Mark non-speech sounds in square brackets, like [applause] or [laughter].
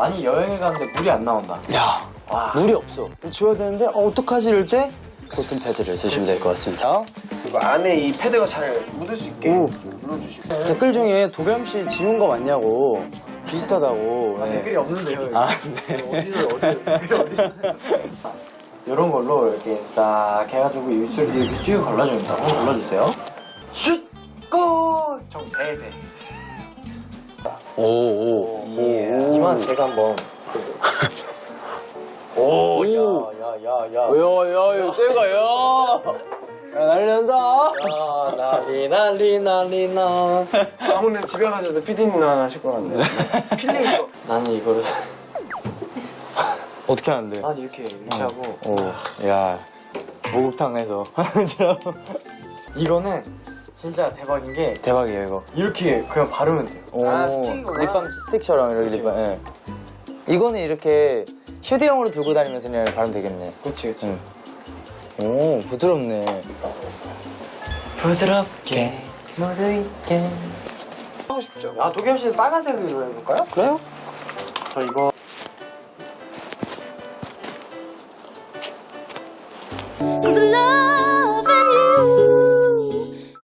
많이 여행을 가는데 물이 안 나온다. 야, 와. 물이 없어. 줘야 되는데 어, 어떡하지 이럴 때 코튼 패드를 쓰시면 될 것 같습니다. 그리고 안에 이 패드가 잘 묻을 수 있게 오. 좀 눌러주시고. 댓글 중에 도겸 씨 지운 거 맞냐고 비슷하다고. 네. 댓글이 없는데요. 여기. 아, 네. 어디서 어디 댓글이 어디? 이런 걸로 이렇게 싹 해가지고 입술 이렇게 쭉 걸러줍니다. 한번 걸러주세요. 슛! 골! 정 대세. 오, 오, 오. 이만 제가 한번. 오, 야, 야, 야, 야. 야, 야, 이거 때가, 야. 아, 난리, 난리, 난리, 나. 아무튼 집에 가셔도 피디님나 하실 것 같네. 필링 이거. 나는 이거를. 어떻게 하는데? 난 이렇게, 이렇게 하고. 오, 야. 목욕탕 해서. [laughs] 이거는 진짜 대박인 게 대박이에요, 이거. 이렇게 그냥 바르면 돼요. 오, 아, 스틱이구나. 립밤 스틱처럼 이렇게 립밤. 그치. 예. 이거는 이렇게 휴대용으로 들고 다니면서 그냥 바르면 되겠네. 그치, 그치. 응. 오, 부드럽네. 부드럽게 모두 있게. 하고 싶죠. 아, 도겸 씨는 빨간색으로 해볼까요? 그래요? 저 이거